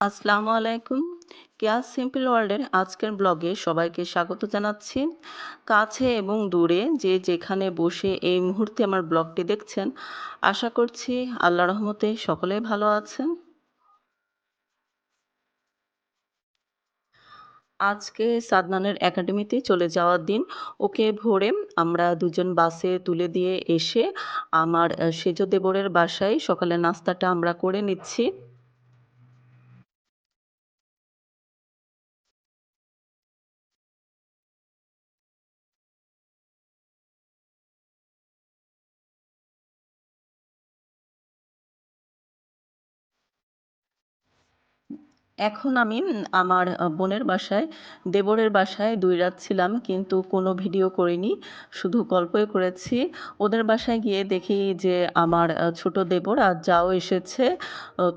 আসসালামু আলাইকুম care simple ওয়ার্ল্ডের আজকের ব্লগে সবাইকে স্বাগত জানাচ্ছি। কাছে এবং দূরে যে যেখানে বসে এই মুহূর্তে আমার ব্লগটি দেখছেন, আশা করছি আল্লাহ রহমতে সকলে ভালো আছেন। আজকে সাদনানের একাডেমিতে চলে যাওয়ার দিন। ওকে ভোরে আমরা দুজন বাসে তুলে দিয়ে এসে আমার সেজ দেবরের বাসায় সকালে নাস্তাটা আমরা করে নিচ্ছি। এখন আমি আমার বোনের বাসায়, দেবরের বাসায় দুই রাত ছিলাম, কিন্তু কোনো ভিডিও করিনি, শুধু গল্পই করেছি। ওদের বাসায় গিয়ে দেখি যে আমার ছোট দেবর আর যাও এসেছে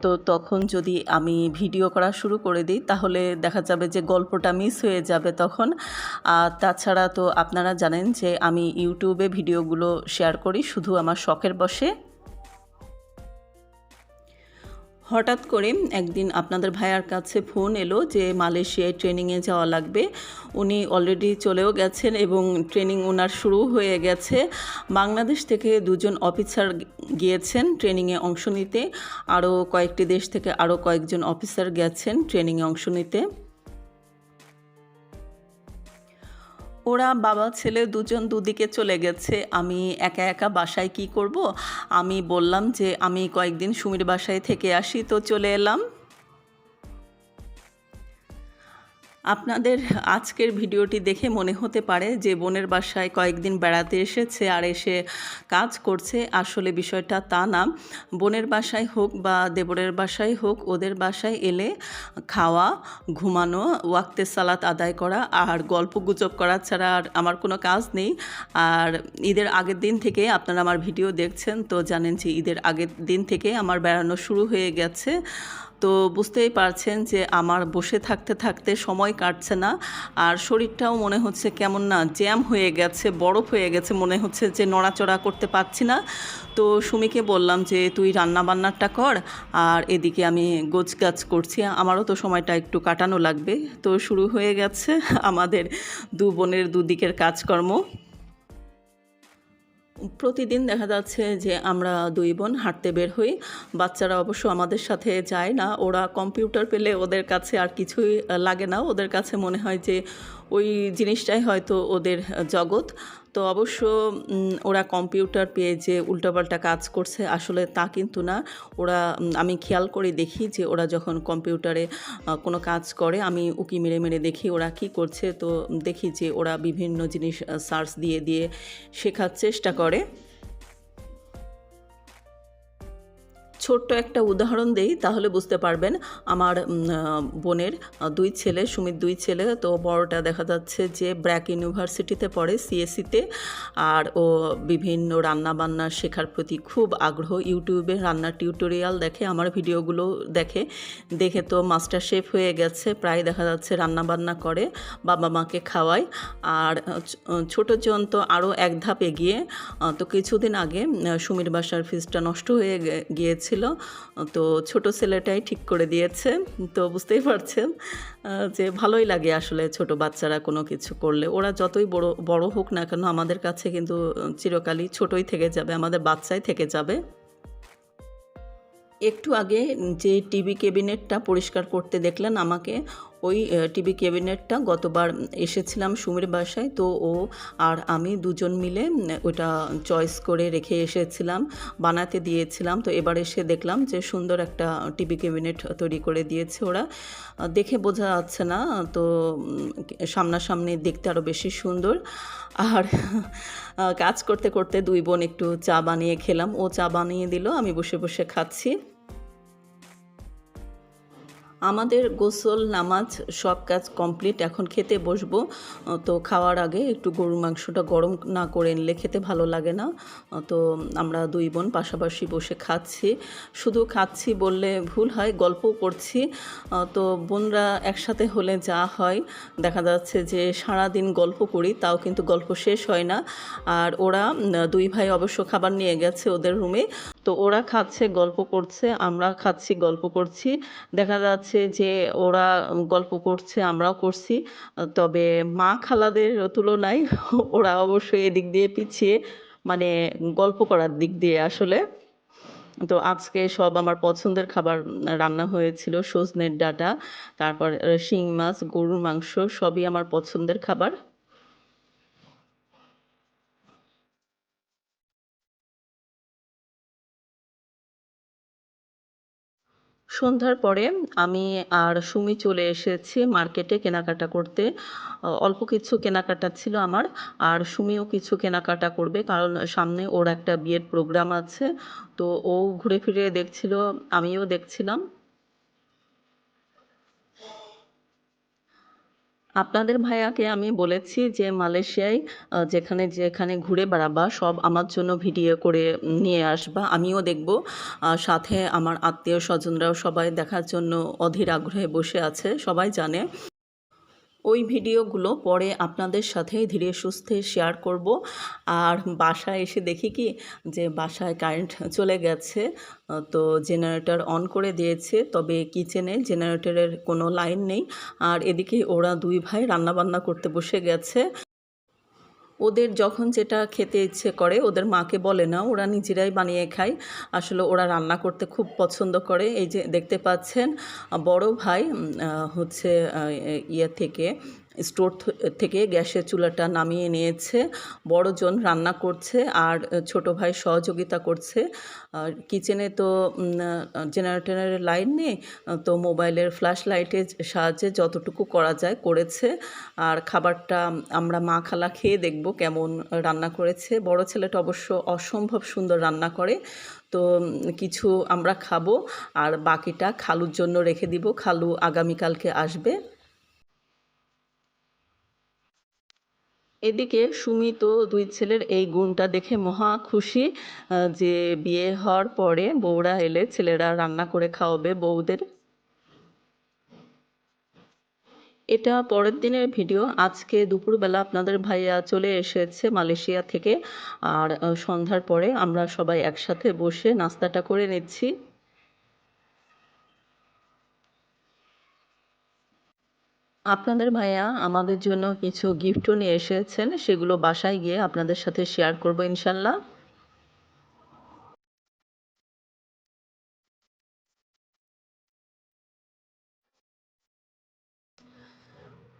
তো তখন যদি আমি ভিডিও করা শুরু করে দিই, তাহলে দেখা যাবে যে গল্পটা মিস হয়ে যাবে তখন। আর তাছাড়া তো আপনারা জানেন যে আমি ইউটিউবে ভিডিওগুলো শেয়ার করি, শুধু আমার শখের বসে হঠাৎ করে একদিন আপনাদের ভাইয়ার কাছে ফোন এলো যে মালয়েশিয়ায় ট্রেনিংয়ে যাওয়া লাগবে। উনি অলরেডি চলেও গেছেন এবং ট্রেনিং ওনার শুরু হয়ে গেছে। বাংলাদেশ থেকে দুজন অফিসার গিয়েছেন ট্রেনিংয়ে অংশ নিতে। আরও কয়েকটি দেশ থেকে আরও কয়েকজন অফিসার গেছেন ট্রেনিংয়ে অংশ নিতে। ওরা বাবা, ছেলে দুজন দুদিকে চলে গেছে। আমি একা একা বাসায় কি করব? আমি বললাম যে, আমি কয়েকদিন সুমির বাসায় থেকে আসি। তো চলে এলাম। আপনাদের আজকের ভিডিওটি দেখে মনে হতে পারে যে বোনের বাসায় কয়েকদিন বেড়াতে এসেছে আর এসে কাজ করছে। আসলে বিষয়টা তা না। বোনের বাসায় হোক বা দেবরের বাসায় হোক, ওদের বাসায় এলে খাওয়া, ঘুমানো, ওয়াক্তে সালাত আদায় করা আর গল্প গুজব করা ছাড়া আর আমার কোনো কাজ নেই। আর ঈদের আগের দিন থেকে আপনারা আমার ভিডিও দেখছেন, তো জানেন যে ঈদের আগের দিন থেকে আমার বেড়ানো শুরু হয়ে গেছে। তো বুঝতেই পারছেন যে আমার বসে থাকতে থাকতে সময় কাটছে না। আর শরীরটাও মনে হচ্ছে কেমন না জ্যাম হয়ে গেছে, বরফ হয়ে গেছে, মনে হচ্ছে যে নড়াচড়া করতে পারছি না। তো সুমিকে বললাম যে, তুই রান্না বান্নাটা কর, আর এদিকে আমি গোছ গাছ করছি, আমারও তো সময়টা একটু কাটানো লাগবে। তো শুরু হয়ে গেছে আমাদের দু বোনের দুদিকের কাজকর্ম। প্রতিদিন দেখা যাচ্ছে যে আমরা দুই বোন হাঁটতে বের হই। বাচ্চারা অবশ্য আমাদের সাথে যায় না। ওরা কম্পিউটার পেলে ওদের কাছে আর কিছুই লাগে না। ওদের কাছে মনে হয় যে ওই জিনিসটাই হয়তো ওদের জগৎ। তো অবশ্য ওরা কম্পিউটার পেয়ে যে উল্টাপাল্টা কাজ করছে, আসলে তা কিন্তু না। ওরা আমি খেয়াল করে দেখি যে ওরা যখন কম্পিউটারে কোনো কাজ করে, আমি উকি মেরে মেরে দেখি ওরা কি করছে। তো দেখি যে ওরা বিভিন্ন জিনিস সার্চ দিয়ে দিয়ে শেখার চেষ্টা করে। ছোট্ট একটা উদাহরণ দেই, তাহলে বুঝতে পারবেন। আমার বোনের দুই ছেলে, সুমিত দুই ছেলে, তো বড়টা দেখা যাচ্ছে যে ব্র্যাক ইউনিভার্সিটিতে পড়ে সিএসসিতে আর ও বিভিন্ন রান্না বান্না শেখার প্রতি খুব আগ্রহ, ইউটিউবে রান্নার টিউটোরিয়াল দেখে, আমার ভিডিওগুলো দেখে। দেখে তো মাস্টার শেফ হয়ে গেছে, প্রায় দেখা যাচ্ছে রান্না বান্না করে, বাবা মাকে খাওয়ায়। আর ছোট জন তো আরও এক ধাপ এগিয়ে তো কিছুদিন আগে সুমির বাসার ফিজটা নষ্ট হয়ে গিয়েছে। ছিল। তো ছোট ছেলেটাই ঠিক করে দিয়েছে। তো বুঝতেই পারছেন যে ভালোই লাগে আসলে ছোট বাচ্চারা কোনো কিছু করলে। ওরা যতই বড় বড় হোক না কেন আমাদের কাছে কিন্তু চিরকালই ছোটই থেকে যাবে, আমাদের বাচ্চাই থেকে যাবে। একটু আগে যে টিভি ক্যাবিনেটটা পরিষ্কার করতে দেখলেন আমাকে ওই টিভি ক্যাবিনেটটা গতবার এসেছিলাম সুমির বাসায়, তো ও আর আমি দুজন মিলে ওটা চয়েস করে রেখে এসেছিলাম, বানাতে দিয়েছিলাম। তো এবার এসে দেখলাম যে সুন্দর একটা টিভি ক্যাবিনেট তৈরি করে দিয়েছে ওরা। দেখে বোঝা যাচ্ছে না, তো সামনাসামনি দেখতে আরও বেশি সুন্দর। আর কাজ করতে করতে দুই বোন একটু চা বানিয়ে খেলাম। ও চা বানিয়ে দিল, আমি বসে বসে খাচ্ছি। আমাদের গোসল, নামাজ সব কাজ কমপ্লিট এখন খেতে বসবো। তো খাওয়ার আগে একটু গরুর মাংসটা গরম না করে নিলে খেতে ভালো লাগে না। তো আমরা দুই বোন পাশাপাশি বসে খাচ্ছি। শুধু খাচ্ছি বললে ভুল হয় গল্প করছি। তো বোনরা একসাথে হলে যা হয়। দেখা যাচ্ছে যে সারা দিন গল্প করি, তাও কিন্তু গল্প শেষ হয় না। আর ওরা দুই ভাই অবশ্য খাবার নিয়ে গেছে ওদের রুমে তো ওরা খাচ্ছে, গল্প করছে, আমরা খাচ্ছি, গল্প করছি। দেখা যাচ্ছে যে ওরা গল্প করছে, আমরাও করছি। তবে মা খালাদের তুলনায় ওরা অবশ্যই এদিক দিয়ে পিছিয়ে মানে গল্প করার দিক দিয়ে আসলে। তো আজকে সব আমার পছন্দের খাবার রান্না হয়েছিল, সজনের ডাঁটা, তারপর শিং মাছ, গরুর মাংস, সবই আমার পছন্দের খাবার। সন্ধ্যার পরে আমি আর সুমি চলে এসেছি মার্কেটে কেনাকাটা করতে। অল্প কিছু কেনাকাটা ছিল আমার, আর সুমিও কিছু কেনাকাটা করবে, কারণ সামনে ওর একটা বিয়ের প্রোগ্রাম আছে। তো ও ঘুরে ফিরে দেখছিল, আমিও দেখছিলাম। আপনাদের ভাইয়াকে আমি বলেছি যে মালয়েশিয়ায় যেখানে যেখানে ঘুরে বেড়াবা, সব আমার জন্য ভিডিও করে নিয়ে আসবা। আমিও দেখব সাথে আমার আত্মীয় স্বজনরাও সবাই দেখার জন্য অধীর আগ্রহে বসে আছে, সবাই জানে। ওই ভিডিওগুলো পরে আপনাদের সাথে ধীরে সুস্থে শেয়ার করব। আর বাসায় এসে দেখি কি যে বাসায় কারেন্ট চলে গেছে, তো জেনারেটর অন করে দিয়েছে, তবে কিচেনে জেনারেটরের কোনো লাইন নেই। আর এদিকে ওরা দুই ভাই রান্নাবান্না করতে বসে গেছে। ওদের যখন যেটা খেতে ইচ্ছে করে, ওদের মাকে বলে না, ওরা নিজেরাই বানিয়ে খায়। আসলে ওরা রান্না করতে খুব পছন্দ করে। এই যে দেখতে পাচ্ছেন বড় ভাই হচ্ছে ইয়ে থেকে স্টোর থেকে গ্যাসের চুলাটা নামিয়ে নিয়েছে। বড়জন রান্না করছে আর ছোট ভাই সহযোগিতা করছে। কিচেনে তো জেনারেটরের লাইন নেই, তো মোবাইলের ফ্ল্যাশ লাইটের সাহায্যে যতটুকু করা যায় করেছে। আর খাবারটা আমরা মা খালা খেয়ে দেখব কেমন রান্না করেছে। বড় ছেলেটা অবশ্য অসম্ভব সুন্দর রান্না করে। তো কিছু আমরা খাব আর বাকিটা খালুর জন্য রেখে দিব। খালু আগামীকালকে আসবে। এদিকে সুমিত ও দুই ছেলের এই গুণটা দেখে মহা খুশি যে বিয়ে হওয়ার পরে বউরা এলে ছেলেরা রান্না করে খাওয়াবে বউদের। এটা পরের দিনের ভিডিও। আজকে দুপুরবেলা আপনাদের ভাইয়া চলে এসেছে মালয়েশিয়া থেকে। আর সন্ধ্যার পরে আমরা সবাই একসাথে বসে নাস্তাটা করে নিচ্ছি। আপনাদের ভাইয়া আমাদের জন্য কিছু গিফটও নিয়ে এসেছেন, সেগুলো বাসায় গিয়ে আপনাদের সাথে শেয়ার করব ইনশাল্লাহ।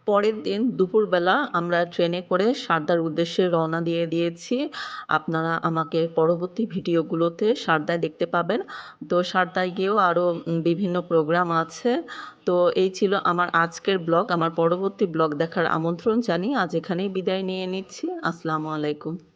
পরের দিন দুপুরবেলা আমরা ট্রেনে করে সারদার উদ্দেশ্যে রওনা দিয়ে দিয়েছি। আপনারা আমাকে পরবর্তী ভিডিওগুলোতে সারদায় দেখতে পাবেন। তো সারদায় গিয়েও আরও বিভিন্ন প্রোগ্রাম আছে। তো এই ছিল আমার আজকের ব্লগ। আমার পরবর্তী ব্লগ দেখার আমন্ত্রণ জানিয়ে আজ এখানেই বিদায় নিয়ে নিচ্ছি। আসসালামু আলাইকুম।